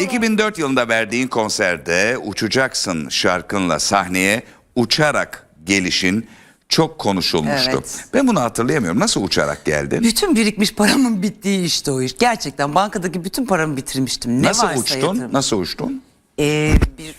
2004 yılında verdiğin konserde Uçacaksın şarkınla sahneye uçarak gelişin çok konuşulmuştu. Evet. Ben bunu hatırlayamıyorum. Nasıl uçarak geldin? Bütün birikmiş paramın bittiği işte o iş. Gerçekten bankadaki bütün paramı bitirmiştim. Ne Nasıl varsa uçtun? yatırım. Nasıl uçtun? Ee, bir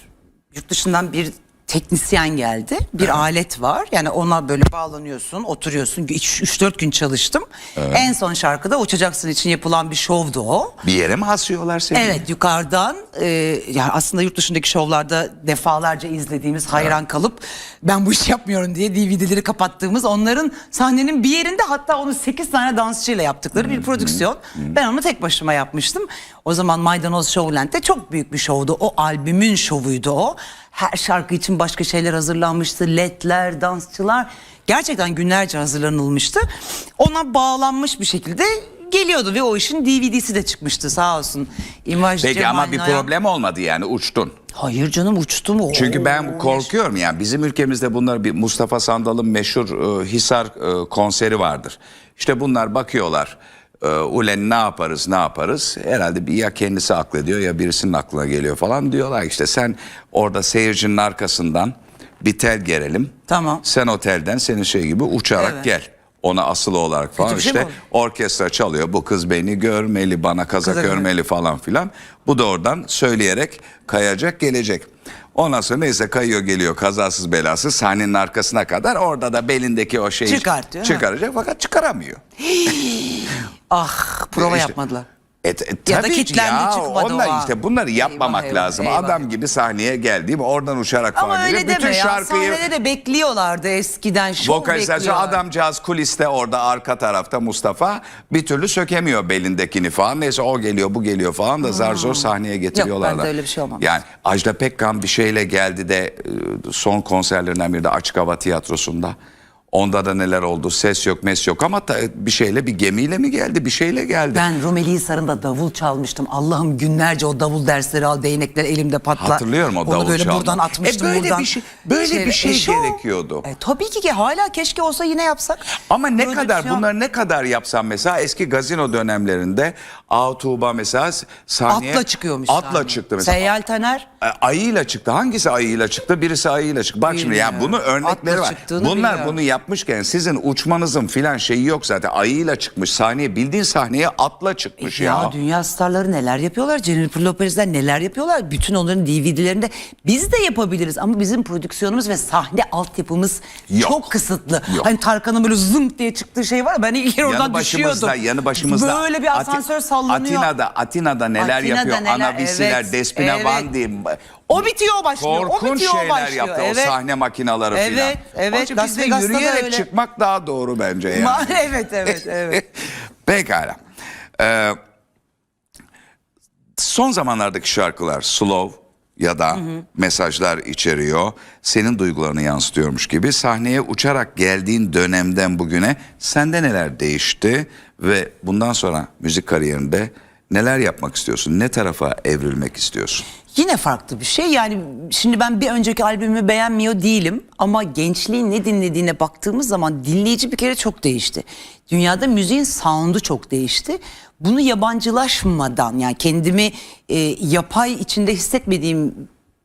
yurt dışından bir teknisyen geldi. Bir alet var. Yani ona böyle bağlanıyorsun, oturuyorsun. 3-4 gün çalıştım. En son şarkıda Uçacaksın için yapılan bir şovdu o. Bir yere mi asıyorlar seni? Evet yukarıdan e, yani aslında yurt dışındaki şovlarda defalarca izlediğimiz hayran kalıp ben bu işi yapmıyorum diye DVD'leri kapattığımız onların sahnenin bir yerinde hatta onu 8 tane dansçıyla yaptıkları bir prodüksiyon. Ben onu tek başıma yapmıştım. O zaman Maydanoz Showland'de çok büyük bir şovdu. O albümün şovuydu o. Her şarkı için başka şeyler hazırlanmıştı. Ledler, dansçılar. Gerçekten günlerce hazırlanılmıştı. Ona bağlanmış bir şekilde geliyordu ve o işin DVD'si de çıkmıştı sağ olsun. İmaj Peki Cemal ama bir Noyan- problem olmadı yani uçtun. Hayır canım uçtu mu? Çünkü ben korkuyorum yani bizim ülkemizde bunlar bir Mustafa Sandal'ın meşhur e, Hisar e, konseri vardır. İşte bunlar bakıyorlar. E, ulen ne yaparız ne yaparız herhalde bir ya kendisi aklediyor ya birisinin aklına geliyor falan diyorlar işte sen orada seyircinin arkasından bir tel gerelim. Tamam. Sen otelden senin şey gibi uçarak Evet. gel. Ona asılı olarak falan Kötü bir şey mi işte oldu? orkestra çalıyor. Bu kız beni görmeli, bana kazak Kazak örmeli falan filan. Bu da oradan söyleyerek kayacak gelecek. Ondan sonra neyse kayıyor geliyor kazasız belasız sahnenin arkasına kadar orada da belindeki o şeyi Çıkartıyor, ha. çıkaracak fakat çıkaramıyor. Ah prova İşte- yapmadılar. E, e, Ya da tabii ki kitlendi, ya, çıkmadı onlar o an. işte bunları yapmamak Eyvah, eyvah, lazım. eyvah. Adam gibi sahneye geldiğim oradan uçarak Ama falan öyle geliyor. deme Bütün ya. şarkıyı Sahnede de bekliyorlardı eskiden. Şov Vokalizasyon bekliyorlar. adamcağız kuliste orada arka tarafta Mustafa bir türlü sökemiyor belindekini falan. Neyse o geliyor bu geliyor falan da zar zor sahneye getiriyorlar. Yok, bende da. öyle bir şey olmamış. Yani Ajda Pekkan bir şeyle geldi de e, son konserlerinden biri de Açık Hava Tiyatrosu'nda. Onda da neler oldu ses yok mes yok ama ta- bir şeyle bir gemiyle mi geldi bir şeyle geldi. Ben Rumeli Hisarı'nda davul çalmıştım. Allah'ım günlerce o davul dersleri al, değnekler elimde patla. Hatırlıyorum o davul Onu böyle çalma. buradan atmıştım. E böyle buradan. bir şey- böyle bir şey şov. gerekiyordu. E, tabii ki ki hala keşke olsa yine yapsak. Ama ne kadar Prodüksiyon. bunları ne kadar yapsam mesela eski gazino dönemlerinde Av Tuğba mesela sahneye Atla çıkıyormuş. Atla sahneye. çıktı mesela. Seyyal Taner. E, Ayıyla çıktı. Hangisi ayıyla çıktı? Birisi ayıyla çıktı. Bak şimdi ya Bilmiyorum. bunun örnekleri Atla var. Bunlar biliyorum. bunu yapmışken sizin uçmanızın filan şeyi yok zaten. Ayıyla çıkmış sahneye bildiğin sahneye atla çıkmış Ya, ya. dünya starları neler yapıyorlar? Jennifer Lopez'ler neler yapıyorlar? Bütün onların DVD'lerinde biz de yapabiliriz ama bizim prodüksiyonumuz ve sahne altyapımız Yok. çok kısıtlı. Yok. Hani Tarkan'ın böyle zımt diye çıktığı şey var ya ben ilk oradan Yanı başımızda, düşüyordum. yanı başımızda. Böyle bir asansör Ati- sallanıyor. Atina'da, Atina'da neler Atina'da yapıyor? neler, Ana Visiler, evet, Despina evet. Diyeyim. O bitiyor başlıyor. o Korkunç bitiyor şeyler başlıyor. yaptı evet. o sahne makinaları Evet, filan. evet. Onun için Las biz de Vegas'ta da yürüyerek öyle. çıkmak daha doğru bence yani. Ma- evet evet evet. Pekala. Ee, son zamanlardaki şarkılar slow ya da mesajlar içeriyor. Senin duygularını yansıtıyormuş gibi sahneye uçarak geldiğin dönemden bugüne sende neler değişti ve bundan sonra müzik kariyerinde neler yapmak istiyorsun? Ne tarafa evrilmek istiyorsun? Yine farklı bir şey. Yani şimdi ben bir önceki albümü beğenmiyor değilim ama gençliğin ne dinlediğine baktığımız zaman dinleyici bir kere çok değişti. Dünyada müziğin sound'u çok değişti. Bunu yabancılaşmadan yani kendimi e, yapay içinde hissetmediğim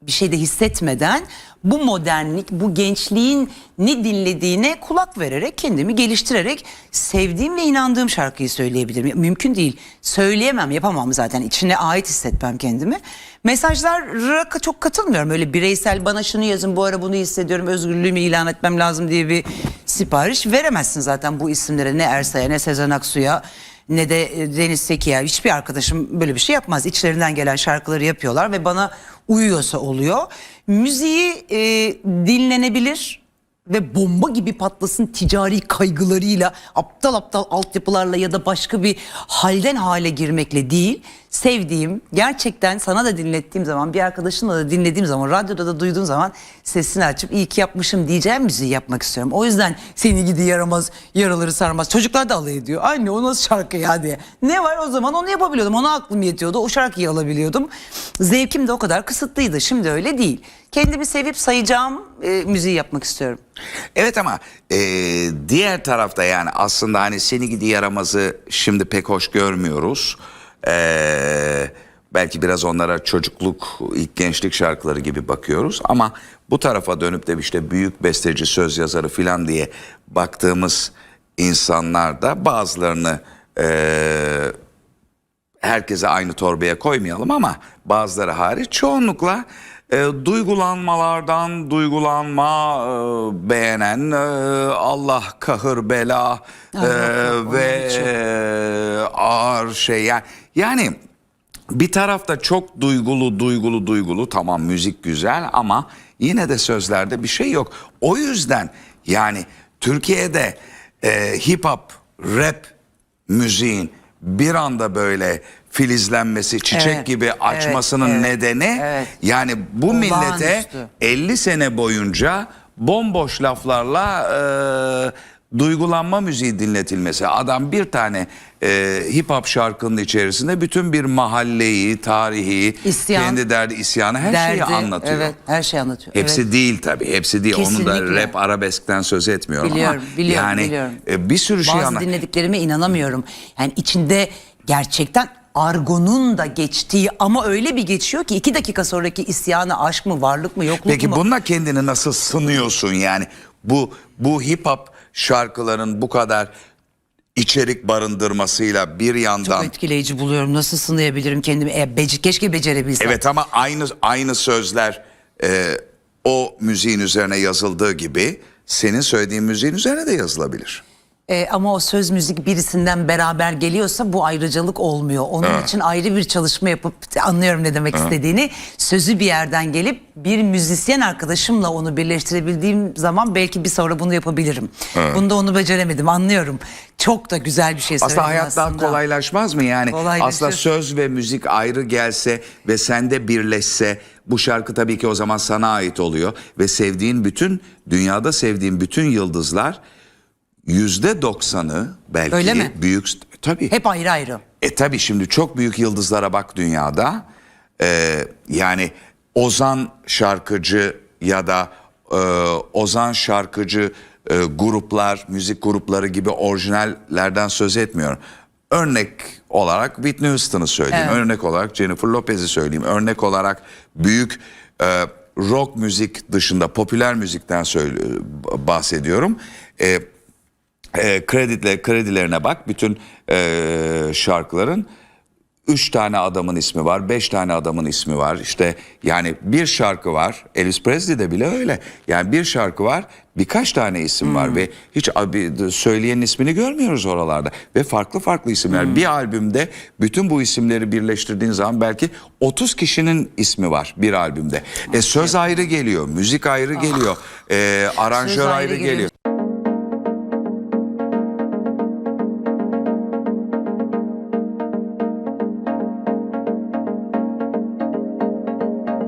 bir şeyde hissetmeden bu modernlik, bu gençliğin ne dinlediğine kulak vererek, kendimi geliştirerek sevdiğim ve inandığım şarkıyı söyleyebilirim. Mümkün değil. Söyleyemem, yapamam zaten. İçine ait hissetmem kendimi. Mesajlara çok katılmıyorum. Öyle bireysel bana şunu yazın, bu ara bunu hissediyorum, özgürlüğümü ilan etmem lazım diye bir sipariş veremezsin zaten bu isimlere. Ne Ersa'ya, ne Sezen Aksu'ya, ne de e, Deniz Seki'ye. Hiçbir arkadaşım böyle bir şey yapmaz. İçlerinden gelen şarkıları yapıyorlar ve bana uyuyorsa oluyor. Müziği e, dinlenebilir ve bomba gibi patlasın ticari kaygılarıyla, aptal aptal altyapılarla ya da başka bir halden hale girmekle değil, sevdiğim, gerçekten sana da dinlettiğim zaman, bir arkadaşımla da dinlediğim zaman, radyoda da duyduğum zaman sesini açıp iyi ki yapmışım diyeceğim müziği yapmak istiyorum. O yüzden seni gidi yaramaz, yaraları sarmaz. Çocuklar da alay ediyor. Anne o nasıl şarkı ya diye. Ne var o zaman onu yapabiliyordum. Ona aklım yetiyordu. O şarkıyı alabiliyordum. Zevkim de o kadar kısıtlıydı. Şimdi öyle değil. Kendimi sevip sayacağım e, müziği yapmak istiyorum. Evet ama e, diğer tarafta yani aslında hani seni gidi yaramazı şimdi pek hoş görmüyoruz. E, belki biraz onlara çocukluk, ilk gençlik şarkıları gibi bakıyoruz. Ama bu tarafa dönüp de işte büyük besteci, söz yazarı filan diye baktığımız insanlar da bazılarını eee herkese aynı torbaya koymayalım ama bazıları hariç çoğunlukla e, duygulanmalardan duygulanma e, beğenen e, Allah kahır bela e, ve e, ağır şey yani yani bir tarafta çok duygulu duygulu duygulu tamam müzik güzel ama yine de sözlerde bir şey yok. O yüzden yani Türkiye'de e, hip hop rap müziğin bir anda böyle filizlenmesi, çiçek Evet, gibi açmasının evet, nedeni evet. yani bu millete Olağanüstü. 50 sene boyunca bomboş laflarla e, duygulanma müziği dinletilmesi. Adam bir tane e, hip hop şarkının içerisinde bütün bir mahalleyi, tarihi, İsyan, kendi derdi, isyanı her Derdi, şeyi anlatıyor. Evet, her şeyi anlatıyor. Hepsi evet. değil tabii. Hepsi değil. Onu da Kesinlikle. rap arabeskten söz etmiyorum Biliyorum, ama biliyorum, yani biliyorum. e, bir sürü şey Bazı anlat. dinlediklerime inanamıyorum. Yani içinde gerçekten argonun da geçtiği ama öyle bir geçiyor ki iki dakika sonraki isyanı aşk mı varlık mı yokluk Peki mu? bununla kendini nasıl sınıyorsun yani? Bu bu hip hop şarkıların bu kadar içerik barındırmasıyla bir yandan Çok etkileyici buluyorum. Nasıl sınayabilirim kendimi? E, bece- keşke becerebilsem. Evet ama aynı aynı sözler e, o müziğin üzerine yazıldığı gibi senin söylediğin müziğin üzerine de yazılabilir. E, ama o söz müzik birisinden beraber geliyorsa bu ayrıcalık olmuyor. Onun için ayrı bir çalışma yapıp anlıyorum ne demek istediğini. Sözü bir yerden gelip bir müzisyen arkadaşımla onu birleştirebildiğim zaman belki bir sonra bunu yapabilirim. Bunda onu beceremedim anlıyorum. Çok da güzel bir şey söyledin Aslında hayat daha aslında. kolaylaşmaz mı yani? Aslında söz ve müzik ayrı gelse ve sende birleşse bu şarkı tabii ki o zaman sana ait oluyor ve sevdiğin bütün dünyada sevdiğin bütün yıldızlar yüzde doksanı belki Öyle mi? büyük tabii. Hep ayrı ayrı. E tabii şimdi çok büyük yıldızlara bak dünyada. Ee, yani Ozan şarkıcı ya da e, Ozan şarkıcı e, gruplar, müzik grupları gibi orijinallerden söz etmiyorum. Örnek olarak Whitney Houston'ı söyleyeyim, Evet. örnek olarak Jennifer Lopez'i söyleyeyim, örnek olarak büyük e, rock müzik dışında popüler müzikten bahsediyorum. E, e, kreditle kredilerine bak bütün e, şarkıların üç tane adamın ismi var, beş tane adamın ismi var. İşte yani bir şarkı var, Elvis Presley'de bile öyle. Yani bir şarkı var, birkaç tane isim var ve hiç abi, söyleyenin ismini görmüyoruz oralarda. Ve farklı farklı isimler. Bir albümde bütün bu isimleri birleştirdiğin zaman belki 30 kişinin ismi var bir albümde. E, söz ayrı geliyor, müzik ayrı geliyor, e, aranjör Söz ayrı ayrı geliyor. geliyor.